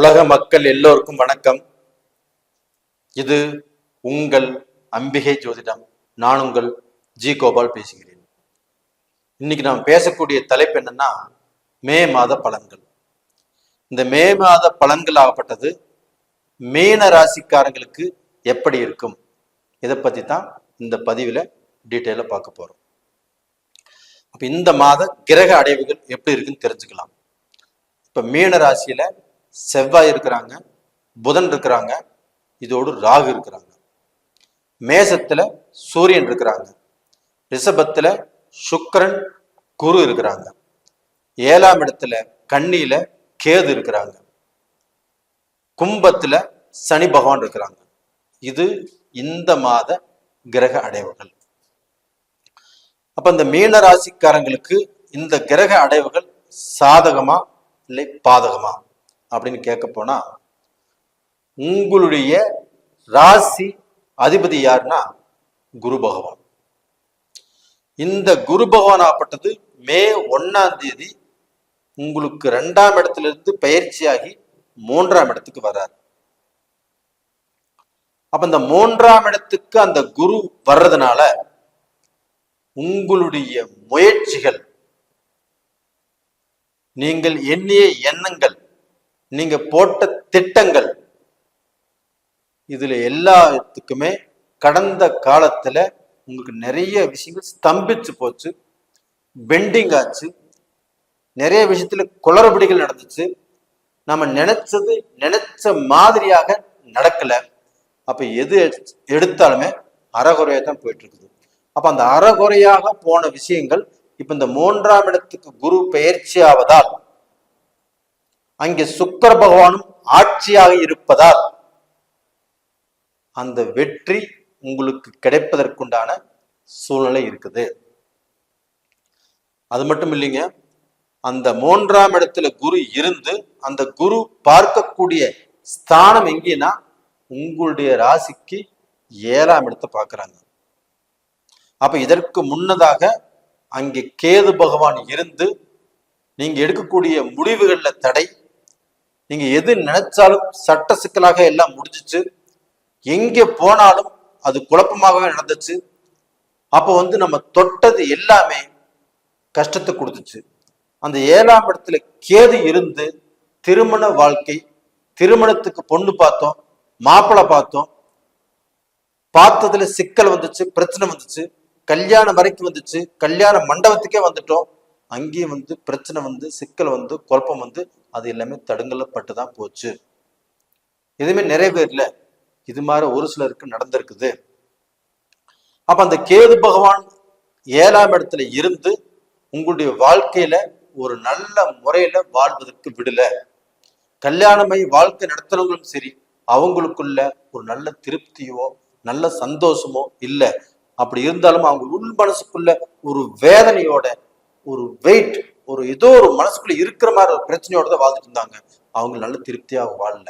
உலக மக்கள் எல்லோருக்கும் வணக்கம். இது உங்கள் அம்பிகை ஜோதிடம். நான் உங்கள் ஜி கோபால் பேசுகிறேன். இன்னைக்கு நாம் பேசக்கூடிய தலைப்பு என்னன்னா மே மாத பலன்கள். இந்த மே மாத பலன்கள் ஆகப்பட்டது மீன ராசிக்காரங்களுக்கு எப்படி இருக்கும்? இதை பத்தி தான் இந்த பதிவில் டீட்டெயிலாக பார்க்க போறோம். அப்ப இந்த மாத கிரக அடைவுகள் எப்படி இருக்குன்னு தெரிஞ்சுக்கலாம். இப்ப மீன ராசியில செவ்வாய் இருக்கிறாங்க புதன் இருக்கிறாங்க இதோடு ராகு இருக்கிறாங்க. மேசத்துல சூரியன் இருக்கிறாங்க. ரிஷபத்துல சுக்கிரன் குரு இருக்கிறாங்க. ஏழாம் இடத்துல கண்ணியில கேது இருக்கிறாங்க. கும்பத்துல சனி பகவான் இருக்கிறாங்க. இது இந்த மாத கிரக அடைவுகள். அப்ப இந்த மீன ராசிக்காரங்களுக்கு இந்த கிரக அடைவுகள் சாதகமா இல்லை பாதகமா? அப்படின்னு கேட்க போனா உங்களுடைய ராசி அதிபதி யாருன்னா குரு பகவான். இந்த குரு பகவான் ஆப்பட்டது மே ஒன்னாம் தேதி உங்களுக்கு ரெண்டாம் இடத்துல இருந்து பயிற்சியாகி மூன்றாம் இடத்துக்கு வர்றார். அப்ப இந்த மூன்றாம் இடத்துக்கு அந்த குரு வர்றதுனால உங்களுடைய முயற்சிகள் நீங்கள் எண்ணிய எண்ணங்கள் நீங்க போட்ட திட்டங்கள் இதுல எல்லாத்துக்குமே கடந்த காலத்துல உங்களுக்கு நிறைய விஷயங்கள் ஸ்தம்பிச்சு போச்சு. பெண்டிங் ஆச்சு. நிறைய விஷயத்துல குளறுபடிகள் நடந்துச்சு. நம்ம நினைச்சது நினைச்ச மாதிரியாக நடக்கல. அப்ப எது எடு- எடுத்தாலுமே அறகுறையா தான் போயிட்டு இருக்குது. அப்ப அந்த அறகுறையாக போன விஷயங்கள் இப்ப இந்த மூன்றாம் இடத்துக்கு குரு பயிற்சி ஆவதால் அங்கே சுக்கர பகவானும் ஆட்சியாக இருப்பதால் அந்த வெற்றி உங்களுக்கு கிடைப்பதற்குண்டான சூழ்நிலை இருக்குது. அது மட்டும் இல்லைங்க அந்த மூன்றாம் இடத்துல குரு இருந்து அந்த குரு பார்க்கக்கூடிய ஸ்தானம் எங்கேனா உங்களுடைய ராசிக்கு ஏழாம் இடத்தை பார்க்குறாங்க. அப்ப இதற்கு முன்னதாக அங்கே கேது பகவான் இருந்து நீங்க எடுக்கக்கூடிய முடிவுகள்ல தடை நீங்க எது நினைச்சாலும் சட்ட சிக்கலாக எல்லாம் முடிஞ்சிச்சு. எங்க போனாலும் அது குழப்பமாகவே நடந்துச்சு. அப்போ வந்து நம்ம தொட்டது எல்லாமே கஷ்டத்தை கொடுத்துச்சு. அந்த ஏழாம் இடத்துல கேது இருந்து திருமண வாழ்க்கை திருமணத்துக்கு பொண்ணு பார்த்தோம் மாப்பிள்ளை பார்த்தோம். பார்த்ததுல சிக்கல் வந்துச்சு பிரச்சனை வந்துச்சு. கல்யாணம் வரைக்கும் வந்துச்சு. கல்யாண மண்டபத்துக்கே வந்துட்டோம். அங்கேயும் வந்து பிரச்சனை வந்து சிக்கல் வந்து குழப்பம் வந்து அது எல்லாமே தடுங்கலப்பட்டு தான் போச்சு. எதுவுமே நிறைவேறல இது மாதிரி ஒரு சிலருக்கு நடந்திருக்குது. அப்ப அந்த கேது பகவான் ஏழாம் இடத்துல இருந்து உங்களுடைய வாழ்க்கையில ஒரு நல்ல முறையில வாழ்வதற்கு விடல. கல்யாணமை வாழ்க்கை நடத்துறவங்களும் சரி அவங்களுக்குள்ள ஒரு நல்ல திருப்தியோ நல்ல சந்தோஷமோ இல்லை. அப்படி இருந்தாலும் அவங்க உள் மனசுக்குள்ள ஒரு வேதனையோட ஒரு வெயிட் ஒரு ஏதோ ஒரு மனசுக்குள்ள இருக்கிற மாதிரி ஒரு பிரச்சனையோட தான் வாழ்ந்துட்டு இருந்தாங்க. அவங்க நல்ல திருப்தியாக வாழல.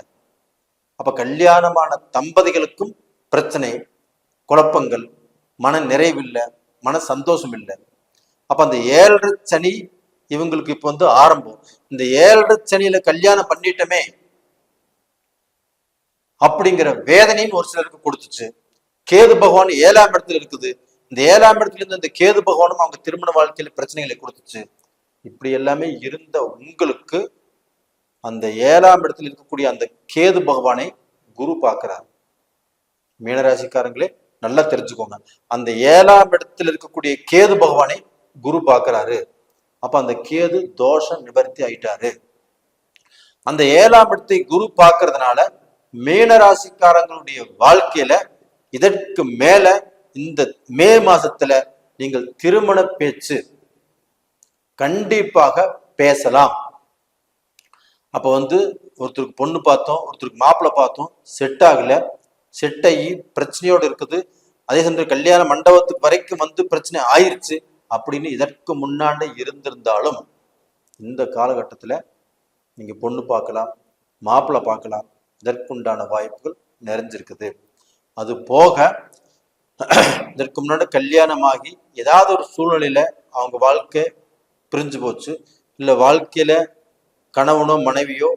அப்ப கல்யாணமான தம்பதிகளுக்கும் பிரச்சனை குழப்பங்கள் மன நிறைவில்லை மன சந்தோஷம் இல்லை அப்ப அந்த ஏழரை சனி இவங்களுக்கு இப்ப வந்து ஆரம்பம். இந்த ஏழரை சனியில கல்யாணம் பண்ணிட்டோமே அப்படிங்கிற வேதனையும் ஒரு சிலருக்கு கொடுத்துச்சு. கேது பகவான் ஏழாம் இடத்துல இருக்குது. இந்த ஏழாம் இடத்துல இருந்து இந்த கேது பகவானும் அவங்க திருமண வாழ்க்கையில பிரச்சனைகளை கொடுத்துச்சு. இப்படி எல்லாமே இருந்த உங்களுக்கு அந்த ஏழாம் இடத்துல இருக்கக்கூடிய அந்த கேது பகவானை குரு பார்க்கிறார். மீனராசிக்காரங்களே நல்லா தெரிஞ்சுக்கோங்க. அந்த ஏழாம் இடத்துல இருக்கக்கூடிய கேது பகவானை குரு பார்க்கிறாரு. அப்ப அந்த கேது தோஷம் நிவர்த்தி ஆயிட்டாரு. அந்த ஏழாம் இடத்தை குரு பார்க்கறதுனால மீனராசிக்காரங்களுடைய வாழ்க்கையில இதற்கு மேல இந்த மே மாசத்துல நீங்கள் திருமண பேச்சு கண்டிப்பாக பேசலாம். அப்போ வந்து ஒருத்தருக்கு பொண்ணு பார்த்தோம் ஒருத்தருக்கு மாப்பிள்ளை பார்த்தோம் செட் ஆகல. செட் ஆகி பிரச்சனையோடு இருக்குது. அதே சமயம் கல்யாண மண்டபத்துக்கு வரைக்கும் வந்து பிரச்சனை ஆயிடுச்சு அப்படின்னு இதற்கு முன்னாடி இருந்திருந்தாலும் இந்த காலகட்டத்தில் நீங்கள் பொண்ணு பார்க்கலாம் மாப்பிள்ளை பார்க்கலாம் இதற்குண்டான வாய்ப்புகள் நிறைஞ்சிருக்குது. அது போக இதற்கு முன்னாடி கல்யாணமாகி ஏதாவது ஒரு சூழ்நிலையில் அவங்க வாழ்க்கை பிரிஞ்சு போச்சு. இல்லை வாழ்க்கையில கணவனோ மனைவியோ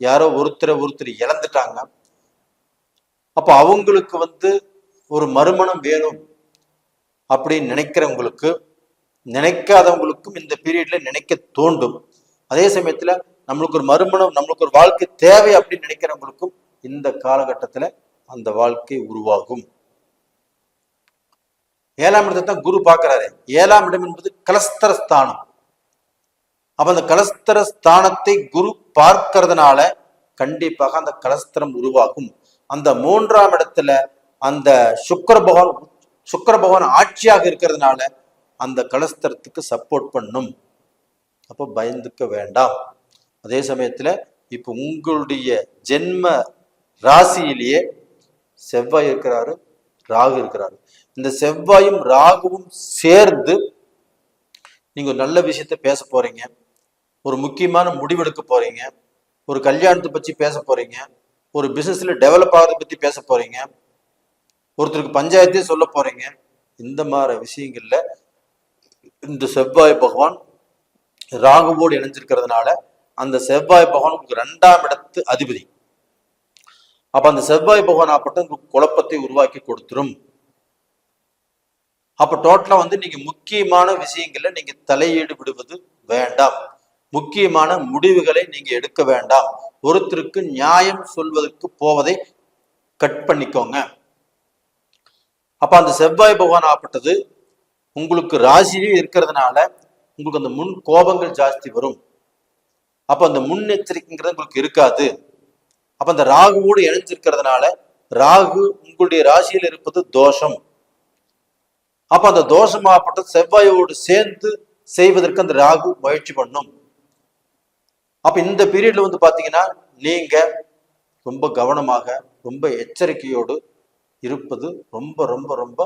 யாரோ ஒருத்தரை ஒருத்தர் இழந்துட்டாங்க. அப்போ அவங்களுக்கு வந்து ஒரு மறுமணம் வேணும் அப்படின்னு நினைக்கிறவங்களுக்கு நினைக்காதவங்களுக்கும் இந்த பீரியட்ல நினைக்க தோண்டும் அதே சமயத்துல நம்மளுக்கு ஒரு மறுமணம் நம்மளுக்கு ஒரு வாழ்க்கை தேவை அப்படின்னு நினைக்கிறவங்களுக்கும் இந்த காலகட்டத்துல அந்த வாழ்க்கை உருவாகும். ஏழாம் இடத்தை தான் குரு பார்க்கிறாரு. ஏழாம் இடம் என்பது கலஸ்தர ஸ்தானம் அப்ப அந்த கலஸ்தர ஸ்தானத்தை குரு பார்க்கறதுனால கண்டிப்பாக அந்த கலஸ்தரம் உருவாகும். அந்த மூன்றாம் இடத்துல அந்த சுக்கர பகவான் சுக்கர பகவான் ஆட்சியாக இருக்கிறதுனால அந்த கலஸ்தரத்துக்கு சப்போர்ட் பண்ணும். அப்போ பயந்துக்க வேண்டாம். அதே சமயத்துல இப்போ உங்களுடைய ஜென்ம ராசியிலேயே செவ்வாய் இருக்கிறாரு ராகு இருக்கிறாரு. இந்த செவ்வாயும் ராகுவும் சேர்ந்து நீங்க ஒரு நல்ல விஷயத்த பேச போறீங்க. ஒரு முக்கியமான முடிவெடுக்க போறீங்க. ஒரு கல்யாணத்தை பற்றி பேச போறீங்க. ஒரு பிசினஸ்ல டெவலப் ஆகிறத பற்றி பேச போறீங்க. ஒருத்தருக்கு பஞ்சாயத்தே சொல்ல போறீங்க. இந்த மாதிரி விஷயங்கள்ல இந்த செவ்வாய் பகவான் ராகுவோடு இணைஞ்சிருக்கிறதுனால அந்த செவ்வாய் பகவான் உங்களுக்கு ரெண்டாம் இடத்து அதிபதி. அப்ப அந்த செவ்வாய் பகவான் ஆப்பட்ட உங்களுக்கு குழப்பத்தை உருவாக்கி கொடுத்துரும். அப்ப டோட்டலா வந்து நீங்க முக்கியமான விஷயங்கள்ல நீங்க தலையீடு விடுவது வேண்டாம். முக்கியமான முடிவுகளை நீங்க எடுக்க வேண்டாம். ஒருத்தருக்கு நியாயம் சொல்வதற்கு போவதை கட் பண்ணிக்கோங்க. அப்ப அந்த செவ்வாய் பகவான் ஆப்பட்டது உங்களுக்கு ராசியே இருக்கிறதுனால உங்களுக்கு அந்த முன் கோபங்கள் ஜாஸ்தி வரும். அப்ப அந்த முன்னெச்சரிக்கைங்கிறது உங்களுக்கு இருக்காது. அப்ப அந்த ராகுவோடு இணைஞ்சிருக்கிறதுனால ராகு உங்களுடைய ராசியில் இருப்பது தோஷம். அப்ப அந்த தோஷமாகப்பட்ட செவ்வாயோடு சேர்ந்து செய்வதற்கு அந்த ராகு முயற்சி பண்ணும். அப்ப இந்த பீரியட்ல வந்து பாத்தீங்கன்னா நீங்க ரொம்ப கவனமாக ரொம்ப எச்சரிக்கையோடு இருப்பது ரொம்ப ரொம்ப ரொம்ப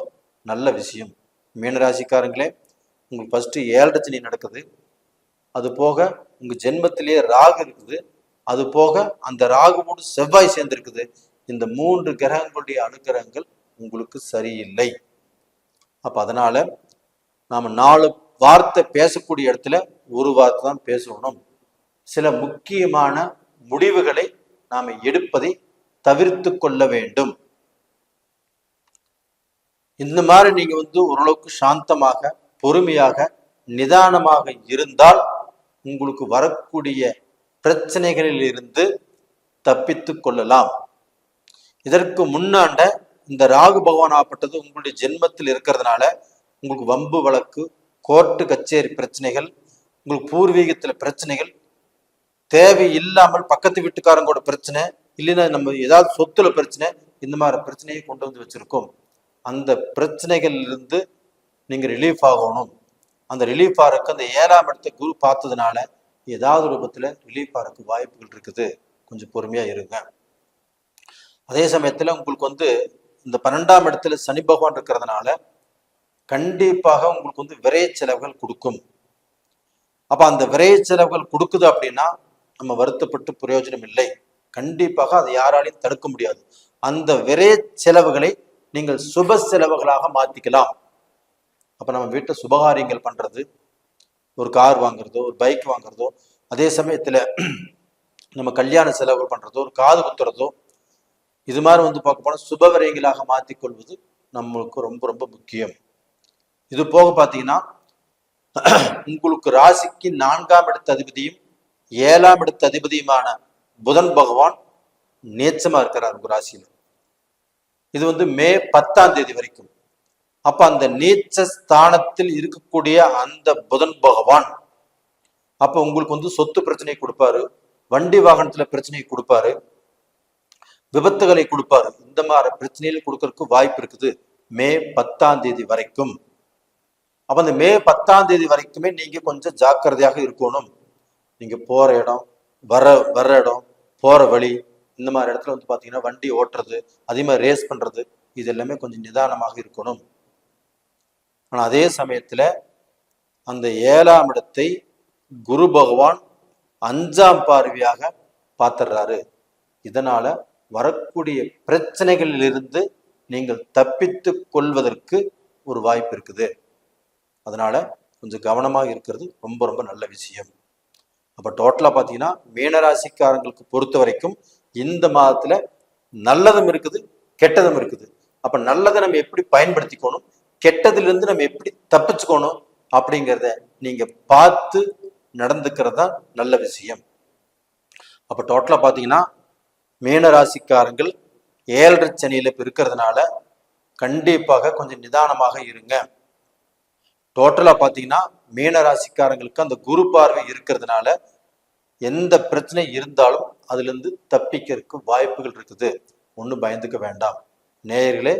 நல்ல விஷயம். மீனராசிக்காரங்களே உங்களுக்கு ஃபஸ்ட்டு ஏழரை நடக்குது. அது போக உங்கள் ஜென்மத்திலேயே ராகு இருக்குது. அது போக அந்த ராகுவோடு செவ்வாய் சேர்ந்திருக்குது. இந்த மூன்று கிரகங்களுடைய அனுகிரகங்கள் உங்களுக்கு சரியில்லை. அப்போ அதனால் நாம் நாலு வார்த்தை பேசக்கூடிய இடத்துல ஒரு வார்த்தை தான் பேசணும். சில முக்கியமான முடிவுகளை நாம எடுப்பதை தவிர்த்து கொள்ள வேண்டும். இந்த மாதிரி நீங்க வந்து ஓரளவுக்கு சாந்தமாக பொறுமையாக நிதானமாக இருந்தால் உங்களுக்கு வரக்கூடிய பிரச்சனைகளில் இருந்து தப்பித்து கொள்ளலாம். இதற்கு முன்னாண்ட இந்த ராகு பகவான் ஆப்பட்டது உங்களுடைய ஜென்மத்தில் இருக்கிறதுனால உங்களுக்கு வம்பு வழக்கு கோர்ட்டு கச்சேரி பிரச்சனைகள் உங்களுக்கு பூர்வீகத்தில் பிரச்சனைகள் தேவை இல்லாமல் பக்கத்து வீட்டுக்காரங்களோட பிரச்சனை இல்லைன்னா நம்ம ஏதாவது சொத்துல பிரச்சனை இந்த மாதிரி பிரச்சனையை கொண்டு வந்து வச்சிருக்கோம். அந்த பிரச்சனைகள்லேருந்து நீங்கள் ரிலீஃப் ஆகணும். அந்த ரிலீஃப் ஆகிறக்கு அந்த ஏழாம் இடத்தை குரு பார்த்ததுனால ஏதாவது ரூபத்தில் ரிலீஃப் ஆகிறக்கு வாய்ப்புகள் இருக்குது. கொஞ்சம் பொறுமையா இருங்க. அதே சமயத்தில் உங்களுக்கு வந்து இந்த பன்னெண்டாம் இடத்துல சனி பகவான் இருக்கிறதுனால கண்டிப்பாக உங்களுக்கு வந்து விரைய செலவுகள் கொடுக்கும். அப்போ அந்த விரைய செலவுகள் கொடுக்குது அப்படின்னா நம்ம வருத்தப்பட்டு பிரயோஜனம் இல்லை. கண்டிப்பாக அதை யாராலையும் தடுக்க முடியாது. அந்த விரைய செலவுகளை நீங்கள் சுப செலவுகளாக மாற்றிக்கலாம் அப்போ நம்ம வீட்டை சுபகாரியங்கள் பண்ணுறது ஒரு கார் வாங்குறதோ ஒரு பைக் வாங்குறதோ அதே சமயத்தில் நம்ம கல்யாண செலவுகள் பண்ணுறதோ ஒரு காது குத்துறதோ இது மாதிரி வந்து பார்க்க போனால் சுப விரைகளாக மாற்றிக்கொள்வது நம்மளுக்கு ரொம்ப ரொம்ப முக்கியம். இது போக பார்த்தீங்கன்னா உங்களுக்கு ராசிக்கு நான்காம் இடத்த அதிபதியும் ஏழாம் இடத்த அதிபதியுமான புதன் பகவான் நேச்சமா இருக்கிறார் உங்க ராசியில. இது வந்து மே பத்தாம் தேதி வரைக்கும். அப்ப அந்த நீச்ச ஸ்தானத்தில் இருக்கக்கூடிய அந்த புதன் பகவான் அப்ப உங்களுக்கு வந்து சொத்து பிரச்சனை கொடுப்பாரு வண்டி வாகனத்துல பிரச்சனையை கொடுப்பாரு விபத்துகளை கொடுப்பாரு. இந்த மாதிரி பிரச்சனைகள் கொடுக்கறதுக்கு வாய்ப்பு இருக்குது மே பத்தாம் தேதி வரைக்கும். அப்ப அந்த மே பத்தாம் தேதி வரைக்குமே நீங்க கொஞ்சம் ஜாக்கிரதையாக இருக்கணும். நீங்கள் போகிற இடம் வர வர்ற இடம் போற வழி இந்த மாதிரி இடத்துல வந்து பார்த்தீங்கன்னா வண்டி ஓட்டுறது அதே மாதிரி ரேஸ் பண்றது இது எல்லாமே கொஞ்சம் நிதானமாக இருக்கணும். ஆனால் அதே சமயத்துல அந்த ஏழாம் இடத்தை குரு பகவான் அஞ்சாம் பார்வையாக பார்த்துடுறாரு இதனால வரக்கூடிய பிரச்சனைகளிலிருந்து நீங்கள் தப்பித்து கொள்வதற்கு ஒரு வாய்ப்பு இருக்குது. அதனால கொஞ்சம் கவனமாக இருக்கிறது ரொம்ப ரொம்ப நல்ல விஷயம். அப்போ டோட்டலாக பார்த்தீங்கன்னா மீனராசிக்காரங்களுக்கு பொறுத்த வரைக்கும் இந்த மாதத்தில் நல்லதும் இருக்குது கெட்டதும் இருக்குது. அப்போ நல்லதை நம்ம எப்படி பயன்படுத்திக்கணும் கெட்டதுலேருந்து நம்ம எப்படி தப்பிச்சுக்கணும் அப்படிங்கிறத நீங்கள் பார்த்து நடந்துக்கிறது தான் நல்ல விஷயம். அப்போ டோட்டலாக பார்த்தீங்கன்னா மீனராசிக்காரங்கள் ஏழரை சனியில் இப்போ இருக்கிறதுனால கண்டிப்பாக கொஞ்சம் நிதானமாக இருங்க. டோட்டலாக பார்த்தீங்கன்னா மீனராசிக்காரங்களுக்கு அந்த குரு பார்வை இருக்கிறதுனால எந்த பிரச்சனை இருந்தாலும் அதுலேருந்து தப்பிக்கிறதுக்கு வாய்ப்புகள் இருக்குது. ஒன்றும் பயந்துக்க வேண்டாம். நேயர்களே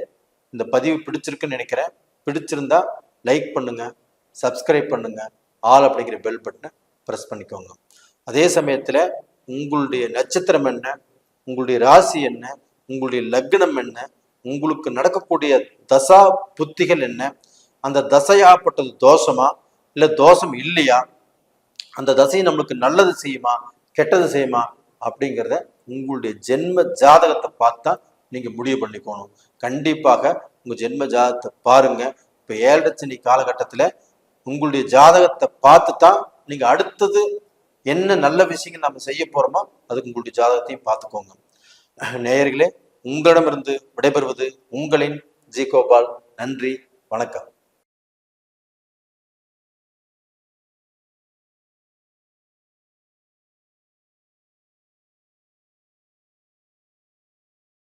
இந்த பதிவு பிடிச்சிருக்குன்னு நினைக்கிறேன். பிடிச்சிருந்தா லைக் பண்ணுங்க சப்ஸ்கிரைப் பண்ணுங்க ஆல் அப்படிங்கிற பெல் பட்டனை ப்ரெஸ் பண்ணிக்கோங்க. அதே சமயத்தில் உங்களுடைய நட்சத்திரம் என்ன உங்களுடைய ராசி என்ன உங்களுடைய லக்னம் என்ன உங்களுக்கு நடக்கக்கூடிய தசா புத்திகள் என்ன அந்த தசையாப்பட்டது தோஷமா இல்லை தோஷம் இல்லையா? அந்த தசை நம்மளுக்கு நல்லது செய்யுமா? கெட்டது செய்யுமா? அப்படிங்கிறத உங்களுடைய ஜென்ம ஜாதகத்தை பார்த்தா நீங்கள் முடிவு பண்ணிக்கணும். கண்டிப்பாக உங்கள் ஜென்ம ஜாதகத்தை பாருங்க. இப்போ ஏழரை சனி உங்களுடைய ஜாதகத்தை பார்த்து தான் நீங்கள் அடுத்தது என்ன நல்ல விஷயங்கள் நம்ம செய்ய போகிறோமோ அதுக்கு உங்களுடைய ஜாதகத்தையும் பார்த்துக்கோங்க. நேயர்களே உங்களிடமிருந்து விடைபெறுவது உங்களின் ஜி கோபால் நன்றி வணக்கம்.